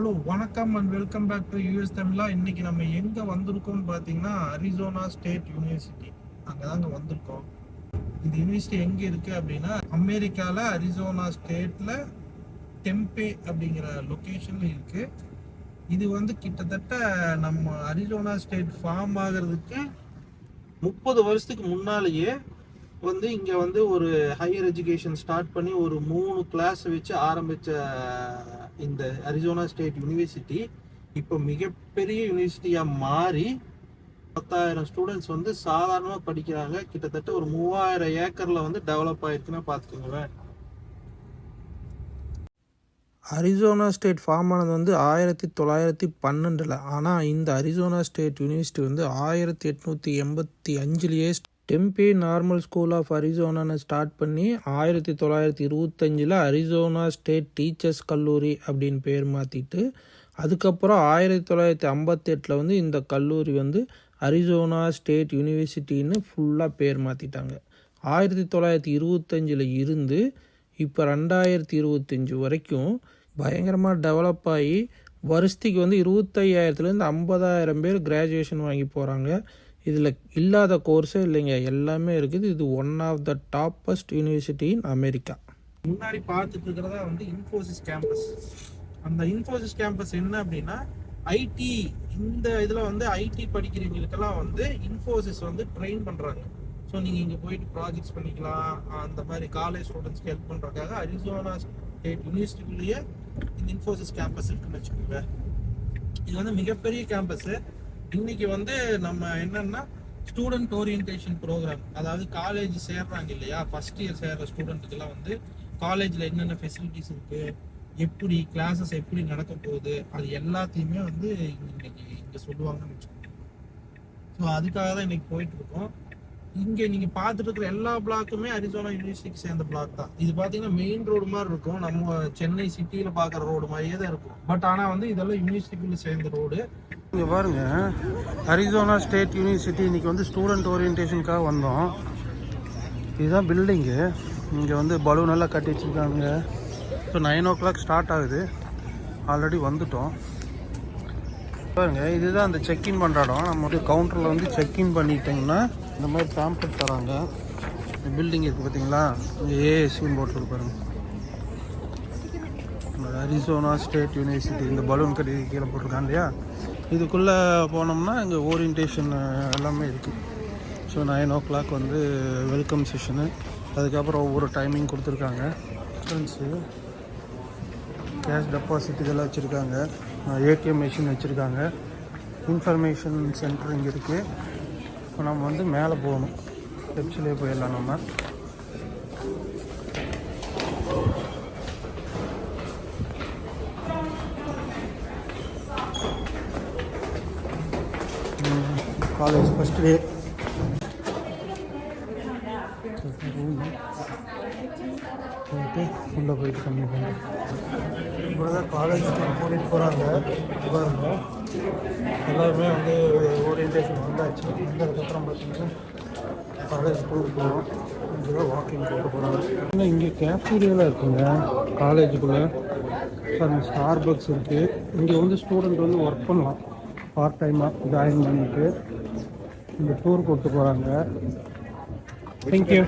Hello வணக்கம் and welcome back to US Tamizha. இன்னைக்கு நம்ம எங்கே வந்திருக்கோம்னு பார்த்தீங்கன்னா அரிசோனா ஸ்டேட் யூனிவர்சிட்டி அங்கே தாங்க வந்திருக்கோம். இந்த யூனிவர்சிட்டி எங்கே இருக்குது அப்படின்னா அமெரிக்காவில் அரிசோனா ஸ்டேட்டில் டெம்பே அப்படிங்கிற லொக்கேஷனில் இருக்குது இது வந்து கிட்டத்தட்ட நம்ம அரிசோனா ஸ்டேட் ஃபார்ம் ஆகிறதுக்கு முப்பது வருஷத்துக்கு முன்னாலேயே வந்து இங்கே வந்து ஒரு ஹையர் எஜுகேஷன் ஸ்டார்ட் பண்ணி ஒரு மூணு கிளாஸ் வச்சு ஆரம்பித்த இந்த அரிசோனா ஸ்டேட் யூனிவர்சிட்டி இப்போ மிகப்பெரிய யூனிவர்சிட்டியாக மாறி பத்தாயிரம் ஸ்டூடெண்ட்ஸ் வந்து சாதாரணமாக படிக்கிறாங்க. கிட்டத்தட்ட ஒரு மூவாயிரம் ஏக்கரில் வந்து டெவலப் ஆயிருக்குன்னா பார்த்துக்கோங்களேன். அரிசோனா ஸ்டேட் ஃபார்ம் ஆனது வந்து ஆயிரத்தி தொள்ளாயிரத்தி பன்னெண்டில். ஆனால் இந்த அரிசோனா ஸ்டேட் யூனிவர்சிட்டி வந்து ஆயிரத்தி எட்நூற்றி எண்பத்தி அஞ்சுலேயே டெம்பே நார்மல் ஸ்கூல் ஆஃப் அரிசோனான்னு ஸ்டார்ட் பண்ணி ஆயிரத்தி தொள்ளாயிரத்தி இருபத்தஞ்சில் அரிசோனா ஸ்டேட் டீச்சர்ஸ் கல்லூரி அப்படின்னு பேர் மாற்றிட்டு அதுக்கப்புறம் ஆயிரத்தி தொள்ளாயிரத்தி ஐம்பத்தெட்டில் வந்து இந்த கல்லூரி வந்து அரிசோனா ஸ்டேட் யூனிவர்சிட்டின்னு ஃபுல்லாக பேர் மாற்றிட்டாங்க ஆயிரத்தி தொள்ளாயிரத்தி இருபத்தஞ்சில் இருந்து இப்போ ரெண்டாயிரத்தி இருபத்தஞ்சி வரைக்கும் பயங்கரமாக டெவலப் ஆகி வருஷத்துக்கு வந்து இருபத்தையாயிரத்துலேருந்து ஐம்பதாயிரம் பேர் கிராஜுவேஷன் வாங்கி போகிறாங்க இதில் இல்லாத கோர்ஸே இல்லைங்க. எல்லாமே இருக்குது. இது one of the toppest university in America முன்னாடி பார்த்துட்டு இருக்கிறதா வந்து இன்ஃபோசிஸ் கேம்பஸ் அந்த இன்ஃபோசிஸ் கேம்பஸ் என்ன அப்படின்னா ஐடி இந்த இதில் வந்து ஐடி படிக்கிறவங்களுக்கெல்லாம் வந்து இன்ஃபோசிஸ் வந்து ட்ரெயின் பண்ணுறாங்க ஸோ நீங்கள் இங்கே போயிட்டு ப்ராஜெக்ட்ஸ் பண்ணிக்கலாம். அந்த மாதிரி காலேஜ் ஸ்டூடெண்ட்ஸ்க்கு ஹெல்ப் பண்ணுறதுக்காக அரிசோனா ஸ்டேட் யூனிவர்சிட்டிக்குள்ளேயே இந்த இன்ஃபோசிஸ் கேம்பஸ் இருக்குன்னு வச்சுக்கோங்க. இது வந்து மிகப்பெரிய கேம்பஸ்ஸு இன்னைக்கு வந்து நம்ம என்னன்னா ஸ்டூடெண்ட் ஓரியன்டேஷன் ப்ரோக்ராம் அதாவது காலேஜ் சேர்றாங்க இல்லையா? ஃபர்ஸ்ட் இயர் சேர்ற ஸ்டூடெண்ட்டுக்கெல்லாம் வந்து காலேஜில் என்னென்ன ஃபெசிலிட்டிஸ் இருக்கு? எப்படி கிளாஸஸ் எப்படி நடக்க போகுது? அது எல்லாத்தையுமே வந்து இன்னைக்கு இங்கே சொல்லுவாங்கன்னு வச்சுக்கோங்க ஸோ அதுக்காக தான் இன்னைக்கு போயிட்டு இருக்கோம். இங்கே நீங்கள் பார்த்துட்டு இருக்கிற எல்லா பிளாக்குமே அரிசோனா யூனிவர்சிட்டிக்கு சேர்ந்த பிளாக் தான். இது பார்த்தீங்கன்னா மெயின் ரோடு மாதிரி இருக்கும். நம்ம சென்னை சிட்டியில் பார்க்குற ரோடு மாதிரியே தான் இருக்கும். பட் ஆனால் வந்து இதெல்லாம் யூனிவர்சிட்டிக்குள்ளே சேர்ந்த ரோடு இங்கே பாருங்க. அரிசோனா ஸ்டேட் யூனிவர்சிட்டி இன்னைக்கு வந்து ஸ்டூடெண்ட் ஓரியன்டேஷனுக்காக வந்தோம். இதுதான் பில்டிங்கு இங்கே வந்து பலூன் எல்லாம் கட்டி வச்சுருக்காங்க. So nine o'clock start ஆகுது. ஆல்ரெடி வந்துட்டோம். பாருங்கள் இதுதான் அந்த செக்இன் பண்ணுற இடம். நம்ம வந்து கவுண்டரில் வந்து செக்இன் பண்ணிட்டோம்னா இந்த மாதிரி பேம்பட் தராங்க. இந்த பில்டிங் இருக்குது பார்த்தீங்களா ஏஎஸ்யூன்னு போட்டுருக்கு பாருங்க. அரிசோனா ஸ்டேட் யூனிவர்சிட்டி இந்த பலூன் கட்டி கீழே போட்டிருக்காங்க இல்லையா? இதுக்குள்ளே போனோம்னா இங்கே ஓரியன்டேஷன் எல்லாமே இருக்குது ஸோ நைன் ஓ கிளாக் வந்து வெல்கம் செஷனு அதுக்கப்புறம் ஒவ்வொரு டைமிங் கொடுத்துருக்காங்க. ஃப்ரெண்ட்ஸு கேஷ் டெபாசிட் இதெல்லாம் வச்சுருக்காங்க. ஏடிஎம் மிஷின் வச்சுருக்காங்க. இன்ஃபர்மேஷன் சென்டர் இங்கே இருக்குது இப்போ நம்ம வந்து மேலே போகணும். ஸ்டெப்ஸ்லேயே போயிடலாம் நம்ம. காலேஜ் ஃபஸ்ட் டே போயிட்டு உள்ளே போயிட்டு கம்மி பண்ணுறேன் இப்போ தான் காலேஜ் கூட்டிகிட்டு போகிறாங்க பாருங்கள் எல்லாருமே வந்து ஓரியன்டேஷன் வந்தாச்சு. வந்ததுக்கப்புறம் பார்த்தீங்கன்னா காலேஜ் ஸ்கூலுக்கு போகிறோம் இங்கே வாக்கிங் போட்டு போகிறாங்க இங்கே கேஃபீரியாவில் இருக்குங்க. காலேஜுக்குள்ளே அந்த ஸ்டார் பக்ஸ் இருக்குது இங்கே வந்து ஸ்டூடெண்ட் வந்து ஒர்க் பண்ணலாம். பார்ட் டைமாக ஜாயின் பண்ணிட்டு இந்த டூர் கொடுத்து போகிறாங்க தேங்க்யூ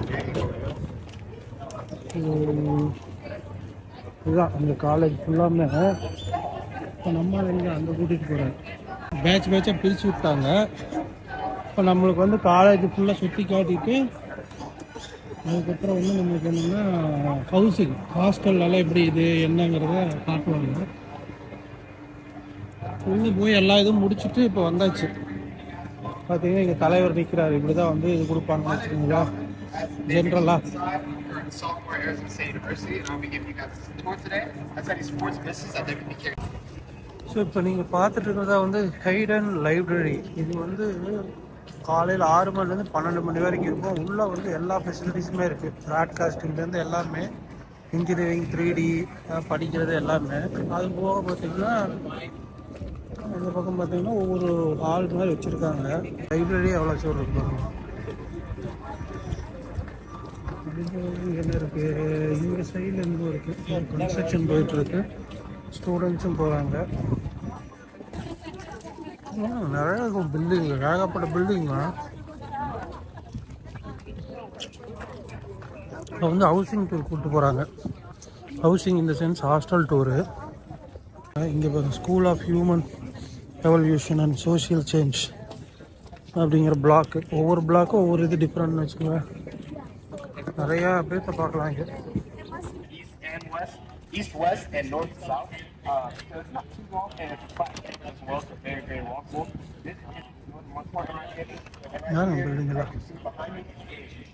இதுதான் அந்த காலேஜ் ஃபுல்லாமே இப்போ நம்ம எங்கே அங்கே கூட்டிகிட்டு போகிறேன் பேட்ச் பேட்சாக பிரித்து விட்டாங்க. இப்போ நம்மளுக்கு வந்து காலேஜ் ஃபுல்லாக சுற்றி காட்டிட்டு அதுக்கப்புறம் வந்து நம்மளுக்கு என்னென்னா ஹவுசிங் ஹாஸ்டல்லாம் எப்படி இது என்னங்கிறத காட்டுவாங்க. உள்ளே போய் எல்லா இதுவும் முடிச்சுட்டு இப்போ வந்தாச்சு. பார்த்தீங்கன்னா எங்கள் தலைவர் நிற்கிறாரு இப்படி தான் வந்து இது கொடுப்பாங்கன்னு வச்சுக்கோங்களா. ஜென்ரலாக software Arizona State University, and I'll be giving you guys a tour today. I study sports business at they. So இப்போ நீங்கள் பார்த்துட்டு இருக்கிறதா வந்து ஹைடன் லைப்ரரி இது வந்து காலையில் ஆறு மணிலேருந்து பன்னெண்டு மணி வரைக்கும் இருக்கும். உள்ளே வந்து எல்லா ஃபெசிலிட்டிஸுமே இருக்குது ப்ராட்காஸ்டிங்லேருந்து எல்லாமே இன்ஜினியரிங் த்ரீ டி படிக்கிறது எல்லாமே. அது போக பார்த்தீங்கன்னா இந்த பக்கம் பார்த்திங்கன்னா ஒவ்வொரு ஹால் மாதிரி வச்சுருக்காங்க. லைப்ரரி எவ்வளோ சோறு இருக்கும் என்ன இருக்குது இந்த சைடில் இருந்தும் இருக்குது கன்ஸ்ட்ரக்ஷன் போயிட்டுருக்கு ஸ்டூடெண்ட்ஸும் போகிறாங்க நிறைய இருக்கும் பில்டிங் ஏகப்பட்ட பில்டிங்க இப்போ வந்து ஹவுசிங் டூர் கூப்பிட்டு போகிறாங்க ஹவுசிங் இந்த சென்ஸ் ஹாஸ்டல் டூரு இங்கே இப்போ school of human evolution and social change அப்படிங்கிற பிளாக்கு ஒவ்வொரு பிளாக்கும் ஒவ்வொரு இது டிஃப்ரெண்ட்னு வச்சுக்கோங்க. நிறையா பேர்த்த பார்க்கலாம் இங்கே. East and west, east, west, and north, south. Uh, so it's not too long, and it's a flat area as well, so very, very walkable. This is one part of my city. And right யாரும் here, building எல்லாம் you see behind me,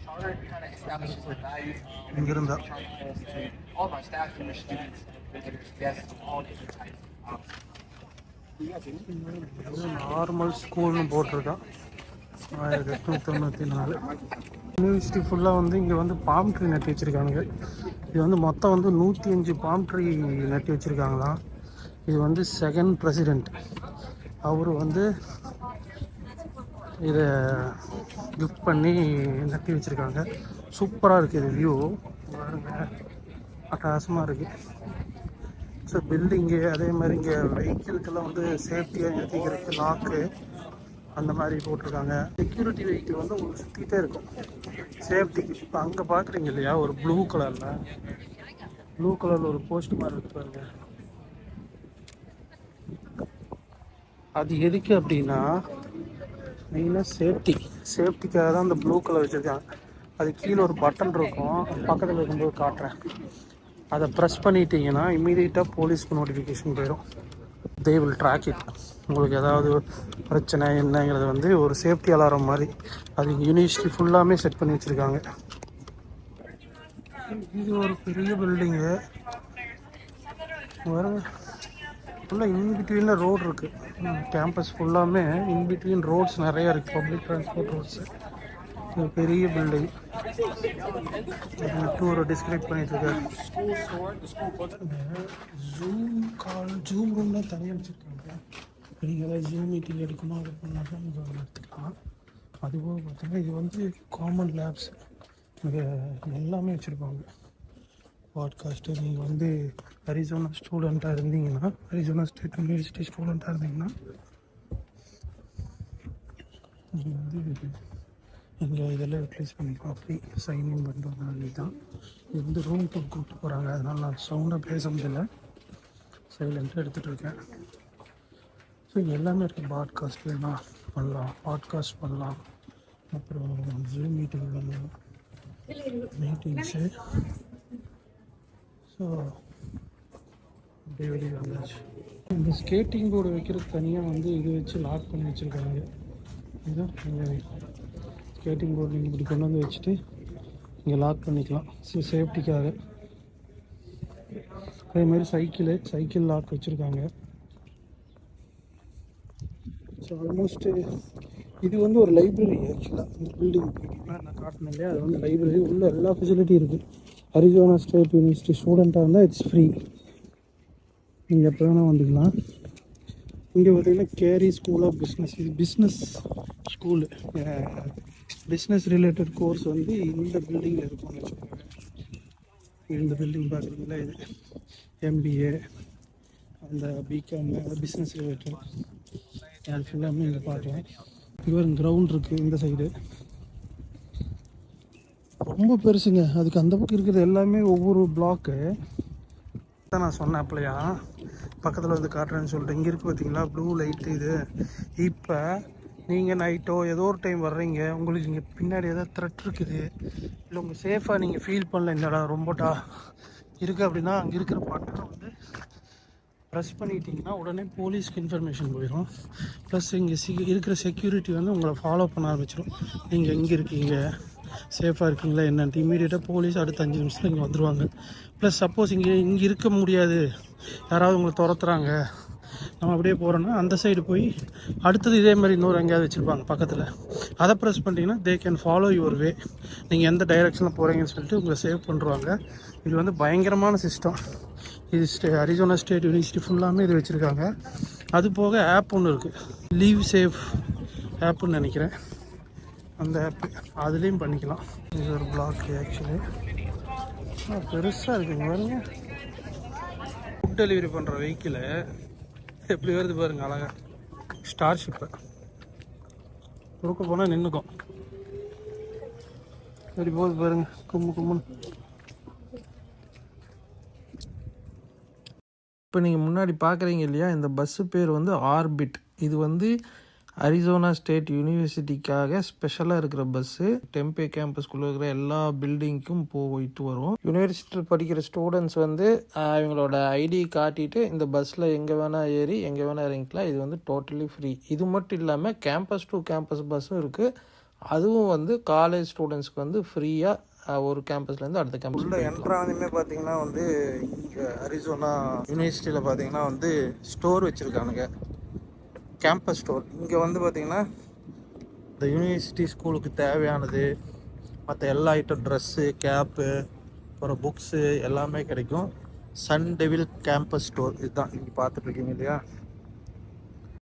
charter kind of establishes the values. and இங்கே இருந்தா charter to all of our staff members, students, visitors, guests, all different types. Um, normal ஸ்கூல்னு போட்டிருக்கான் ஆயிரத்தி எட்நூற்றி தொண்ணூற்றி நாலு யூனிவர்சிட்டி ஃபுல்லாக வந்து இங்கே வந்து பாம் ட்ரீ நட்டி வச்சுருக்காங்க இது வந்து மொத்தம் வந்து நூற்றி அஞ்சு பாம் ட்ரீ நட்டி வச்சுருக்காங்களாம். இது வந்து செகண்ட் பிரசிடெண்ட் அவர் வந்து இதை கிஃப்ட் பண்ணி நட்டி வச்சுருக்காங்க. சூப்பராக இருக்குது இது வியூ பாருங்க. அட்டகாசமாக இருக்குது ஸோ பில்டிங்கு அதே மாதிரி இங்கே வெஹிக்கிள்கெல்லாம் வந்து சேஃப்டியாக நிறுத்திக்கிறதுக்கு லாக்கு அந்த மாதிரி போட்டிருக்காங்க. செக்யூரிட்டி வெஹிக்கிள் வந்து உங்களுக்கு சுற்றிக்கிட்டே இருக்கும். சேஃப்டிக்கு இப்போ அங்கே பார்க்குறீங்க இல்லையா? ஒரு ப்ளூ கலரில் ப்ளூ கலரில் ஒரு போஸ்ட் மாதிரி இருக்கு பாருங்க. அது எதுக்கு அப்படின்னா மெயினாக சேஃப்டி சேஃப்டிக்காக தான் அந்த ப்ளூ கலர் வச்சுருக்காங்க. அது கீழே ஒரு பட்டன் இருக்கும். பக்கத்தில் இருக்கும்போது காட்டுறேன். அதை ப்ரெஸ் பண்ணிட்டீங்கன்னா இம்மீடியட்டாக போலீஸ்க்கு நோட்டிஃபிகேஷன் போயிடும் தே வில் ட்ராக் இட் உங்களுக்கு ஏதாவது பிரச்சனை என்னங்கிறது வந்து ஒரு சேஃப்டி அலாரம் மாதிரி. அது யூனிவர்சிட்டி ஃபுல்லாமே செட் பண்ணி வச்சுருக்காங்க. இது ஒரு பெரிய பில்டிங்கு வர ஃபுல்லாக இன்பிட்வீனில் ரோடு இருக்குது கேம்பஸ் ஃபுல்லாமே இன்பிட்வீன் ரோட்ஸ் நிறையா இருக்குது பப்ளிக் ட்ரான்ஸ்போர்ட் ரோட்ஸு இது பெரிய பில்டிங் டூரை டிஸ்கிரைப் பண்ணிட்டு ஜூம் கால் ஜூம் ரூம்லாம் தனியாக வச்சுருக்காங்க. நீங்கள் ஏதாவது ஜூம் மீட்டிங் எடுக்கணும் அது பண்ணாலும் இங்கே எடுத்துக்கலாம். அதுபோக பார்த்தீங்கன்னா இது வந்து காமன் லேப்ஸ் இங்கே எல்லாமே வச்சுருப்பாங்க. பாட்காஸ்ட்டு நீங்கள் வந்து அரிசோனா ஸ்டூடெண்ட்டாக இருந்தீங்கன்னா அரிசோனா ஸ்டேட் யூனிவர்சிட்டி ஸ்டூடெண்ட்டாக இருந்தீங்கன்னா நீங்கள் வந்து இங்கே இதெல்லாம் யூட்டிலைஸ் பண்ணிக்கலாம். ஃப்ரீ சைன்இன் பண்ணிட்டு வந்தாலே தான் இது வந்து ரூம் டூர் கூப்பிட்டு போகிறாங்க அதனால் நான் சவுண்டாக பேச முடியல. சைலண்ட்டாக எடுத்துகிட்டு இருக்கேன். ஸோ எல்லாமே இருக்குது பாட்காஸ்ட் வேணாம் பண்ணலாம். பாட்காஸ்ட் பண்ணலாம். அப்புறம் ஜூம் மீட்டிங் பண்ணலாம் மீட்டிங்ஸு ஸோ அப்படியே வெளியே வந்தாச்சு. இந்த ஸ்கேட்டிங் போர்டு வைக்கிறது தனியாக வந்து இது வச்சு லாக் பண்ணி வச்சுருக்காங்க. இதுதான் ஸ்கேட்டிங் போர்டு நீங்கள் இப்படி கொண்டு வந்து வச்சுட்டு இங்கே லாக் பண்ணிக்கலாம். ஸோ சேஃப்டிக்காக அதே மாதிரி சைக்கிளு சைக்கிள் லாக் வச்சுருக்காங்க. ஆல்மோஸ்ட்டு uh, இது வந்து ஒரு லைப்ரரி ஆக்சுவலாக இந்த பில்டிங் பார்த்தீங்கன்னா நான் காட்டினேன் இல்லையா? அது வந்து லைப்ரரி உள்ள எல்லா ஃபெசிலிட்டியும் இருக்குது அரிசோனா ஸ்டேட் யூனிவர்சிட்டி ஸ்டூடெண்ட்டாக இருந்தால் இட்ஸ் ஃப்ரீ நீங்கள் எப்போ வேணால் வந்துக்கலாம். இங்கே பார்த்தீங்கன்னா கேரி ஸ்கூல் ஆஃப் பிஸ்னஸ் இது business school business related course வந்து இந்த பில்டிங்கில் இருக்கும்னு வச்சுக்கோங்க. இந்த பில்டிங் பார்க்குறீங்களா இது எம்பிஏ அந்த பிகாம் பிஸ்னஸ் ரிலேட்டட் அது ஃபுல்லாமே இங்கே பார்க்கலாம். இவர் கிரவுண்ட் இருக்குது இந்த சைடு ரொம்ப பெருசுங்க. அதுக்கு அந்த பக்கம் இருக்கிறது எல்லாமே ஒவ்வொரு பிளாக்கு தான் நான் சொன்னேன் அப்படியா? பக்கத்தில் வந்து காட்டுறேன்னு சொல்லிட்டு. இங்கே இருக்குது பார்த்தீங்களா ப்ளூ லைட்டு இது. இப்போ நீங்கள் நைட்டோ ஏதோ ஒரு டைம் வர்றீங்க. உங்களுக்கு இங்கே பின்னாடி ஏதாவது த்ரெட் இருக்குது. இல்லை உங்கள் சேஃபாக நீங்கள் ஃபீல் பண்ணல இந்த இடம். ரொம்ப டா இருக்குது அப்படின்னா அங்கே இருக்கிற பாட்டு ப்ரெஸ் பண்ணிட்டீங்கன்னா உடனே போலீஸ்க்கு இன்ஃபர்மேஷன் போயிடும் ப்ளஸ் இங்கே சி இருக்கிற செக்யூரிட்டி வந்து உங்களை ஃபாலோ பண்ண ஆரம்பிச்சிடும் நீங்கள் எங்கே இருக்கீங்க? சேஃபாக இருக்கீங்களா? என்னன்ட்டு. இமீடியட்டாக போலீஸ் அடுத்த அஞ்சு நிமிஷத்தில் இங்கே வந்துடுவாங்க ப்ளஸ் சப்போஸ் இங்கே இங்கே இருக்க முடியாது. யாராவது உங்களை துரத்துறாங்க. நம்ம அப்படியே போகிறோன்னா அந்த சைடு போய் அடுத்தது இதே மாதிரி இன்னொரு எங்கேயாவது வச்சுருப்பாங்க பக்கத்தில். அதை ப்ரெஸ் பண்ணிட்டீங்கன்னா they can follow your way நீங்கள் எந்த டைரெக்ஷனில் போகிறீங்கன்னு சொல்லிட்டு உங்களை சேவ் பண்ணுறாங்க இது வந்து பயங்கரமான சிஸ்டம் இது ஸ்டே அரிசோனா ஸ்டேட் யூனிவர்சிட்டி ஃபுல்லாமே இது வச்சுருக்காங்க. அது போக ஆப் ஒன்று இருக்குது லீவ் சேஃப் ஆப்புன்னு நினைக்கிறேன். அந்த ஆப்பு அதுலேயும் பண்ணிக்கலாம். இது ஒரு பிளாக் ஆக்சுவலி பெருசாக இருக்குங்க பாருங்க. ஃபுட் டெலிவரி பண்ணுற வெஹிக்கிளை எப்படி வருது பாருங்க அழகா. ஸ்டார் ஷிப்பு குறுக்க போனால் நின்றுக்கும் சரி போகுது பாருங்க கும்பு கும்புன்னு இப்போ நீங்கள் முன்னாடி பார்க்குறீங்க இல்லையா இந்த பஸ்ஸு பேர் வந்து ஆர்பிட் இது வந்து அரிசோனா ஸ்டேட் யூனிவர்சிட்டிக்காக ஸ்பெஷலாக இருக்கிற பஸ்ஸு டெம்பே கேம்பஸ்குள்ளே இருக்கிற எல்லா பில்டிங்க்கும் போயிட்டு வரும். யூனிவர்சிட்டியில் படிக்கிற ஸ்டூடெண்ட்ஸ் வந்து ஆஹ், இவங்களோட ஐடி காட்டிட்டு இந்த பஸ்ஸில் எங்கே வேணால் ஏறி எங்கே வேணால் இறங்கிக்கலாம். இது வந்து டோட்டலி ஃப்ரீ இது மட்டும் இல்லாமல் கேம்பஸ் டு கேம்பஸ் பஸ்ஸும் இருக்குது அதுவும் வந்து காலேஜ் ஸ்டூடெண்ட்ஸ்க்கு வந்து ஃப்ரீயாக ஒரு கேம்பஸ்லேருந்து அடுத்த கேம்பஸ் உள்ள என்ட்ரானதுமே பார்த்தீங்கன்னா வந்து இங்கே அரிசோனா யூனிவர்சிட்டியில் பார்த்தீங்கன்னா வந்து ஸ்டோர் வச்சுருக்கானுங்க. கேம்பஸ் ஸ்டோர் இங்கே வந்து பார்த்திங்கன்னா இந்த யூனிவர்சிட்டி ஸ்கூலுக்கு தேவையானது மற்ற எல்லா ஐட்டம் ட்ரெஸ்ஸு கேப்பு அப்புறம் புக்ஸு எல்லாமே கிடைக்கும். சன் டெவில் கேம்பஸ் ஸ்டோர் இதுதான் இங்கே பார்த்துட்ருக்கீங்க இல்லையா?